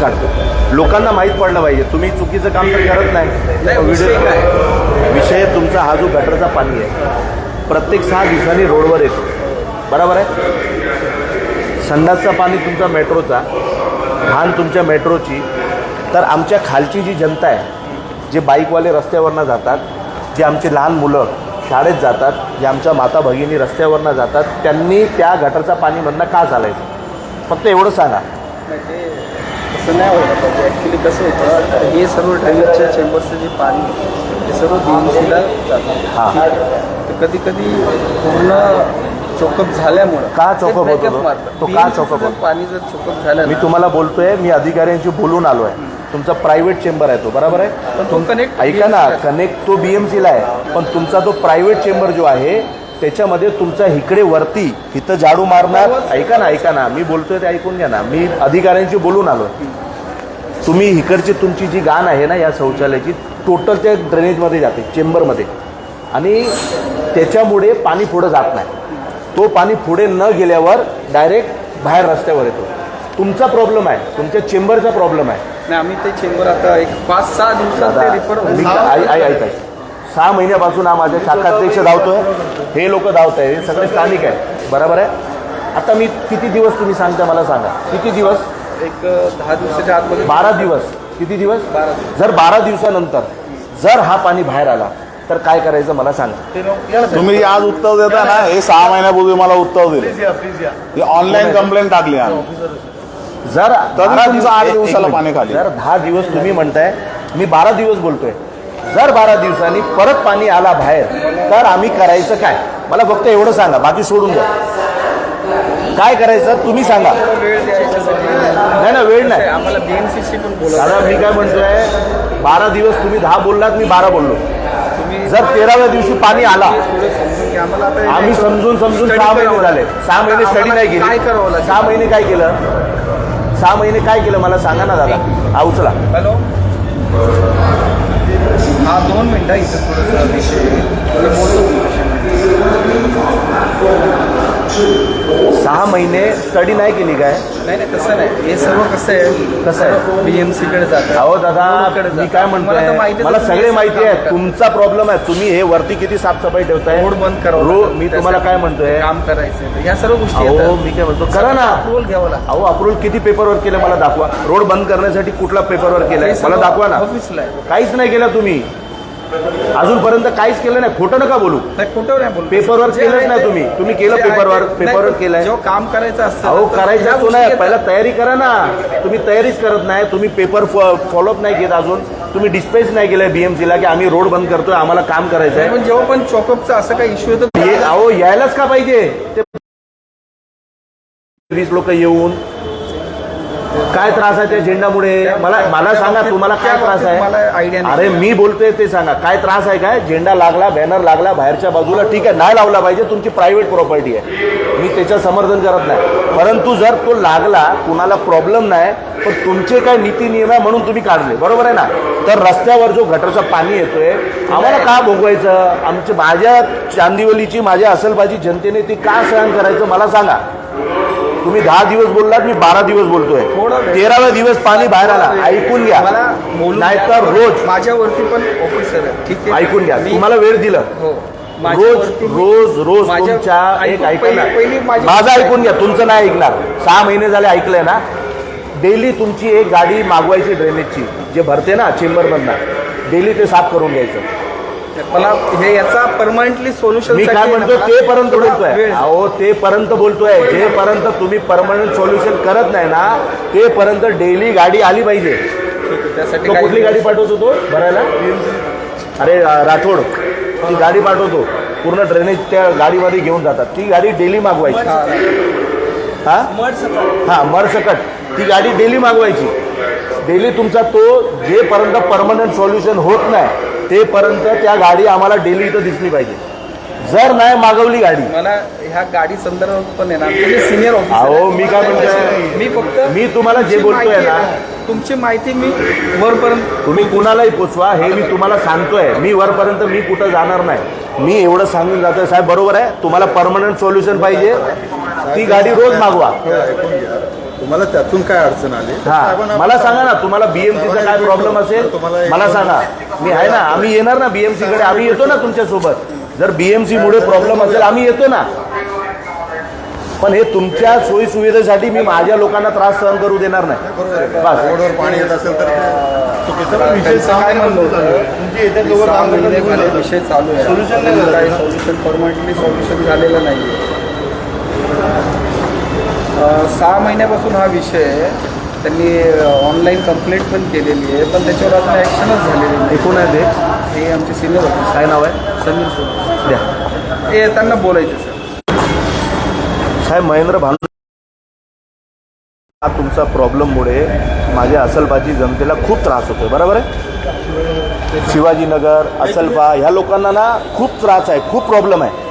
काढतो. लोकांना माहीत पडलं पाहिजे. तुम्ही चुकीचं काम तर करत नाही. विषय काय? विषय तुमचा हा जो गटरचा पाणी आहे प्रत्येक सहा दिवसांनी रोडवर येतो. बरोबर आहे? संडासचा पाणी तुमचा मेट्रोचा घाण तुमच्या मेट्रोची तर आमच्या खालची जी जनता आहे जे बाईकवाले रस्त्यावरनं जातात जे आमचे लहान मुलं शाळेत जातात जे आमच्या माता भगिनी रस्त्यावरनं जातात त्यांनी त्या गटरचा पाणीमधनं का चालायचं? फक्त एवढं सांगा. तसं नाही व्हायला पाहिजे ॲक्च्युली कसं होतं हे सर्व ड्रेनेजच्या चेंबरचं जे पाणी ते सर्व बी एम सीला हां. जातं तर कधी कधी पूर्ण चोकअप झाल्यामुळं का चोकअप होतो? तो का चोकअप होतो? पाणी जर चोकअप झालं मी तुम्हाला बोलतोय मी अधिकाऱ्यांशी बोलून आलो आहे तुमचा प्रायव्हेट चेंबर आहे तो बरोबर आहे पण तो connect ऐका ना. कनेक्ट तो बी एम सीला आहे पण तुमचा तो प्रायव्हेट चेंबर जो आहे त्याच्यामध्ये तुमचा इकडे वरती इथं झाडू मारणार. ऐका ना ऐका ना. मी बोलतोय ते ऐकून घ्या ना. मी अधिकाऱ्यांशी बोलून आलो तुम्ही इकडची तुमची जी गाण आहे ना या शौचालयाची टोटल त्या ड्रेनेजमध्ये जाते चेंबरमध्ये आणि त्याच्यामुळे पाणी पुढं जात नाही. तो पाणी पुढे न गेल्यावर डायरेक्ट बाहेर रस्त्यावर येतो. तुमचा प्रॉब्लेम आहे. तुमच्या चेंबरचा प्रॉब्लेम आहे. नाही आम्ही ते चेंबर आता एक पाच सहा दिवसात ऐक. सहा महिन्यापासून हा माझे शाखाध्यक्ष धावतोय. हे लोक धावत आहे हे सगळे स्थानिक आहे बरोबर आहे? आता मी किती दिवस तुम्ही सांगता मला सांगा. किती दिवस? एक दहा दिवसाच्या आतमध्ये. बारा दिवस. किती दिवस? बारा. जर बारा दिवसानंतर जर हा पाणी बाहेर आला तर काय करायचं मला सांगा. तुम्ही आज उत्तर देता ना? हे सहा महिन्यापूर्वी मला उत्तर दिले. ही ऑनलाईन कंप्लेंट टाकली आम्ही जर एक दिवसाला. पाणी खाली. जर दहा दिवस तुम्ही म्हणताय मी बारा दिवस बोलतोय. जर बारा दिवसांनी परत पाणी आला बाहेर तर आम्ही करायचं काय? मला फक्त एवढं सांगा बाकी सोडून द्या. काय करायचं तुम्ही सांगा. नाही ना वेळ नाही. आम्हाला दादा मी काय म्हणतोय बारा दिवस तुम्ही दहा बोललात मी बारा बोललो. जर तेराव्या दिवशी पाणी आला आम्ही समजून समजून सहा महिने झाले. सहा महिने स्टडी नाही केली? सहा महिने काय केलं? सहा महिने काय केलं? मला सांगा ना दादा. हा उचला. हॅलो? हा दोन मिनटं इथं थोडंसं विषय आहे. मी बोलतो सहा महिने स्टडी नाही केली काय? नाही नाही तसं नाही. हे सर्व कसं आहे? कसं आहे? बीएमसी कडे जातं अहो दादा मी. काय म्हणतोय? आहे मला सगळे माहिती आहे. करा. तुमचा प्रॉब्लेम आहे. तुम्ही हे वरती किती साफसफाई ठेवताय? रोड बंद करावं रोड. मी तुम्हाला काय म्हणतोय? काम करायचं. ह्या सर्व गोष्टी येतात. मी काय म्हणतो? करा ना. अप्रुव्हल घ्यावं अहो अप्रुव्हल किती पेपरवर केलं मला दाखवा. रोड बंद करण्यासाठी कुठला पेपरवर केलाय? हे मला दाखवा ना. ऑफिसला काहीच नाही केलं तुम्ही. अजूनपर्यंत काहीच केलं नाही. खोटं नका बोलू. नाही खोटं नाही पेपरवर केलंच नाही तुम्ही. तुम्ही केलं पेपरवर, पेपरवर केलंय. जेव्हा काम करायचं असतं अहो करायचं असतो नाही. पहिला तयारी करा ना. तुम्ही तयारीच करत नाही. तुम्ही पेपर फॉलोअप नाही घेत अजून. तुम्ही डिस्पॅच नाही केलंय बीएमसीला की आम्ही रोड बंद करतोय आम्हाला काम करायचं आहे पण जेव्हा पण चॉकअपचा असं काही इश्यू येतो अहो यायलाच का पाहिजे? ते वीस लोक येऊन काय त्रास आहे त्या झेंडामुळे? मला मला सांगा तुम्हाला काय त्रास मला आहे आयडिया अरे मी बोलतोय ते सांगा. काय त्रास आहे काय? झेंडा लागला बॅनर लागला बाहेरच्या बाजूला ठीक आहे नाही लावला पाहिजे तुमची प्रायव्हेट प्रॉपर्टी आहे. मी त्याचं समर्थन करत नाही. परंतु जर तो लागला कुणाला प्रॉब्लेम नाही पण तुमचे काय नीती नियम आहे म्हणून तुम्ही काढले. बरोबर आहे ना? तर रस्त्यावर जो गटरचं पाणी येतोय आम्हाला का भोगवायचं? आमची माझ्या चांदिवलीची माझ्या असलबाजी जनतेने ती का सहन करायचं? मला सांगा. तुम्ही दहा दिवस बोललात मी बारा दिवस बोलतोय. तेराव्या दिवस पाणी बाहेर आला. ऐकून घ्या. नाहीतर. रोज. माझ्यावरती पण ऑफिसर आहे ठीक आहे? ऐकून घ्या. तुम्हाला वेळ दिलं. हो. रोज रोज रोज माझ्या- तुमच्या एक ऐकून- ऐका ना पहिली- पहिली माझी ऐकून घ्या. तुमचं नाही ऐकणार. सहा महिने झाले ऐकलंय ना. डेली तुमची एक गाडी मागवायची ड्रेनेजची जे भरते ना चेंबरमधनं डेली ते साफ करून घ्यायचं. मला हे याचा परमनंटली सोल्युशन मी काय म्हणतो ते पर्यंत बोलतोय. अहो ते पर्यंत बोलतोय. जे पर्यंत तुम्ही परमनंट सोल्युशन करत नाही ना ते पर्यंत डेली गाडी आली पाहिजे. त्यासाठी कुठली गाडी पाठवतो तो भरायला? अरे राठोड ती गाडी पाठवतो. पूर्ण ड्रेनेज त्या गाडीमध्ये घेऊन जातात. ती गाडी डेली मागवायची. हा. हा हा मरसकट ती गाडी डेली मागवायची. डेली तुमचा तो जेपर्यंत परमनंट सोल्युशन होत नाही तेपर्यंत त्या गाडी आम्हाला डेली इथं दिसली पाहिजे. जर नाही मागवली गाडी. मला ह्या गाडी संदर्भात पण आहे ना सिनियर अहो, मी काय म्हणतोय? मी फक्त मी तुम्हाला जे तुमची बोलतोय माहिती ना- आहे तुमची माहिती मी वरपर्यंत तुम्ही कुणालाही पोचवा हे मी तुम्हाला सांगतोय. मी वरपर्यंत मी कुठं जाणार नाही. मी एवढं सांगून जातोय साहेब बरोबर आहे? तुम्हाला परमनंट सोल्युशन पाहिजे. ती गाडी रोज मागवा. मला त्यातून काय अडचण आली? हा मला सांगा. ना तुम्हाला बीएमसीचा काय प्रॉब्लेम असेल? तुम्हाला मला सांगा. मी आहे ना आम्ही येणार ना बीएमसी कडे आम्ही येतो ना तुमच्यासोबत. जर बीएमसी मुळे प्रॉब्लेम असेल आम्ही येतो ना. पण हे तुमच्या सोयी सुविधेसाठी मी माझ्या लोकांना त्रास सहन करू देणार नाही. बस. रोडवर पाणी येत असेल तर विषय चालू आहे नाही. सोल्युशन परमनंटली सोल्युशन झालेलं नाही सहा महिन्यापासून हा विषय आहे. त्यांनी ऑनलाईन कंप्लेंट पण केलेली आहे पण त्याच्यावर अजून ॲक्शनच झालेली नाही. एकूण आहे ते? हे आमचे सिनियर होते काय नाव आहे? समीर सोबत द्या. हे त्यांना बोलायचं सर साहेब महेंद्र भांड हा तुमचा प्रॉब्लेममुळे माझ्या असलबाजी जनतेला खूप त्रास होतोय बरोबर आहे? शिवाजीनगर असलबा ह्या लोकांना ना खूप त्रास आहे खूप प्रॉब्लेम आहे.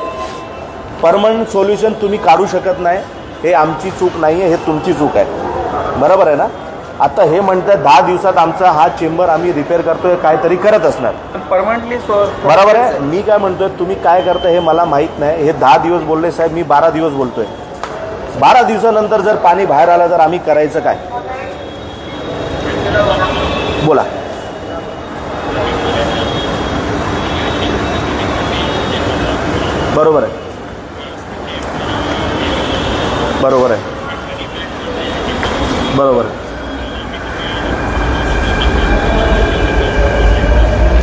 परमनंट सोल्युशन तुम्ही काढू शकत नाही. हे आमची चूक नाही आहे हे तुमची चूक आहे. बरोबर आहे ना? आता हे म्हणतात दहा दिवसात आमचा हा चेंबर आम्ही रिपेअर करतोय काहीतरी करत असणार. परमनंटली बरोबर आहे? मी काय म्हणतोय तुम्ही काय करता हे मला माहीत नाही. हे दहा दिवस बोलले साहेब मी बारा दिवस बोलतोय. बारा दिवसानंतर जर पाणी बाहेर आलं तर आम्ही करायचं काय? बोला. बरोबर आहे. बरोबर आहे. बरोबर आहे.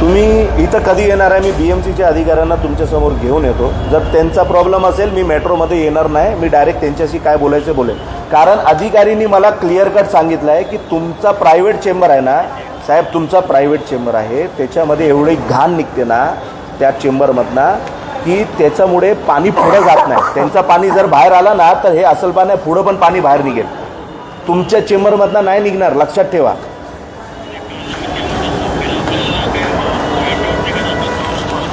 तुम्ही इथं कधी येणार आहे? मी बी एम सीच्या अधिकाऱ्यांना तुमच्यासमोर घेऊन येतो. जर त्यांचा प्रॉब्लेम असेल मी मेट्रोमध्ये येणार नाही. मी डायरेक्ट त्यांच्याशी काय बोलायचं बोलेन. कारण अधिकारींनी मला क्लिअर कट सांगितलं आहे की तुमचा प्रायव्हेट चेंबर आहे ना साहेब तुमचा प्रायव्हेट चेंबर आहे. त्याच्यामध्ये एवढी घाण निघते ना त्या चेंबरमधनं की त्याच्यामुळे पाणी पुढं जात नाही. त्यांचा पाणी जर बाहेर आला ना तर हे असल पाणी पुढं पण पाणी बाहेर निघेल. तुमच्या चेंबरमधनं नाही निघणार लक्षात ठेवा.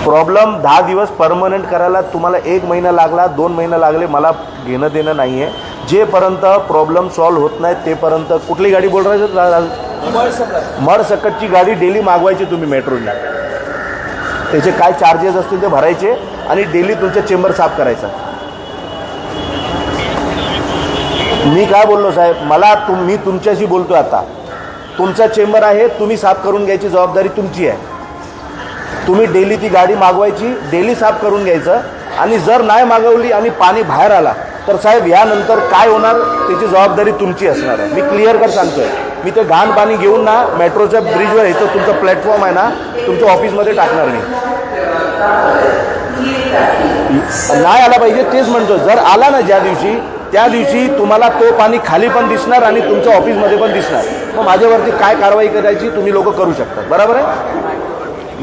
प्रॉब्लेम दहा दिवस परमनंट करायला तुम्हाला एक महिना लागला दोन महिना लागले मला घेणं देणं नाही आहे जेपर्यंत प्रॉब्लेम सॉल्व्ह होत नाही तेपर्यंत कुठली गाडी बोल राहायचं मडसकटची गाडी डेली मागवायची तुम्ही मेट्रोला. त्याचे काय चार्जेस असतील ते भरायचे. आणि डेली तुमचा चेंबर साफ करायचा. मी काय बोललो साहेब मला तुम मी तुमच्याशी बोलतो आता. तुमचा चेंबर आहे तुम्ही साफ करून घ्यायची जबाबदारी तुमची आहे. तुम्ही डेली ती गाडी मागवायची डेली साफ करून घ्यायचं. आणि जर नाही मागवली आणि पाणी बाहेर आला तर साहेब यानंतर काय होणार? त्याची जबाबदारी तुमची असणार आहे. मी क्लिअर कर सांगतोय. मी ते घाण पाणी घेऊन ना मेट्रोच्या ब्रिजवर इथं तुमचं प्लॅटफॉर्म आहे ना तुमच्या ऑफिसमध्ये टाकणार नाही नाही आला पाहिजे तेच म्हणतो जर आला ना ज्या दिवशी त्या दिवशी तुम्हाला तो पाणी खाली पण दिसणार आणि तुमच्या ऑफिसमध्ये पण दिसणार. मग माझ्यावरती काय कारवाई करायची तुम्ही लोक करू शकता बरोबर आहे?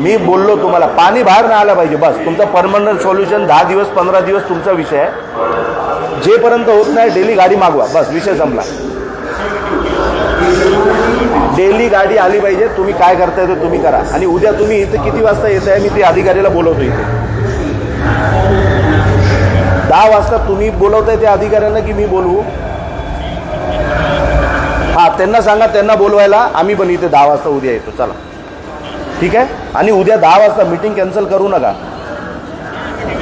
मी बोललो तुम्हाला पाणी बाहेर नाही आलं पाहिजे बस. तुमचा परमनंट सोल्युशन दहा दिवस पंधरा दिवस तुमचा विषय आहे. जेपर्यंत होत नाही डेली गाडी मागवा. बस विषय संपला. डेली गाडी आली पाहिजे तुम्ही काय करताय ते तुम्ही करा. आणि उद्या तुम्ही इथे किती वाजता येत आहे मी ते अधिकारीला बोलवतो इथे. दहा वाजता तुम्ही बोलवताय त्या अधिकाऱ्यांना की मी बोलवू हा त्यांना सांगा त्यांना बोलवायला. आम्ही पण इथे दहा वाजता उद्या येतो. चला. ठीक आहे? आणि उद्या दहा वाजता मीटिंग कॅन्सल करू नका.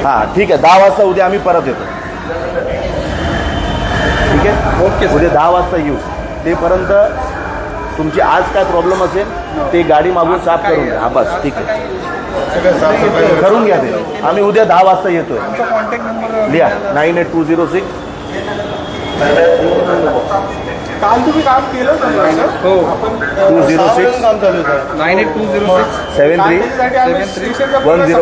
हां ठीक आहे. दहा वाजता उद्या आम्ही परत येतो. ठीक आहे? ओके उद्या दहा वाजता येऊ. तेपर्यंत तुमची आज काय प्रॉब्लेम असेल ते गाडी मागून साफ करून घ्या. हा बस. ठीक आहे. करून घ्या ते. आम्ही उद्या दहा वाजता येतोय. लिहा. Nine eight two zero six. काल तुम्ही काम केलं हो. Two zero six. Nine eight two zero six. Seven three. बंद केलं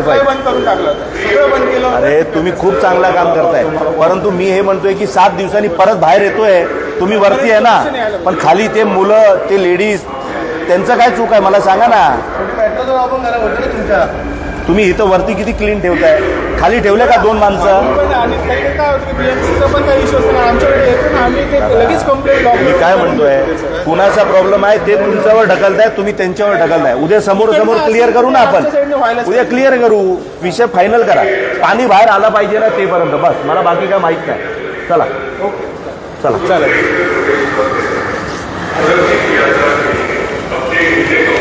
होतं. अरे तुम्ही खूप चांगला काम करताय. परंतु मी हे म्हणतोय की सात दिवसांनी परत बाहेर येतोय. तुम्ही वरती आहे ना. पण खाली ते मुलं ते लेडीज त्यांचं काय चूक आहे? मला सांगा ना. तुमच्या. तुम्ही इथं वरती किती क्लीन ठेवताय? खाली ठेवले का दोन माणसं? मी काय म्हणतोय? कुणाचा प्रॉब्लेम आहे? ते तुमच्यावर ढकलताय तुम्ही त्यांच्यावर ढकलताय. उद्या समोर समोर क्लिअर करू ना आपण. उद्या क्लिअर करू. विषय फायनल करा. पाणी बाहेर आला पाहिजे ना तेपर्यंत. बस. मला बाकी काय माहीत नाही. चला. चला. Gracias.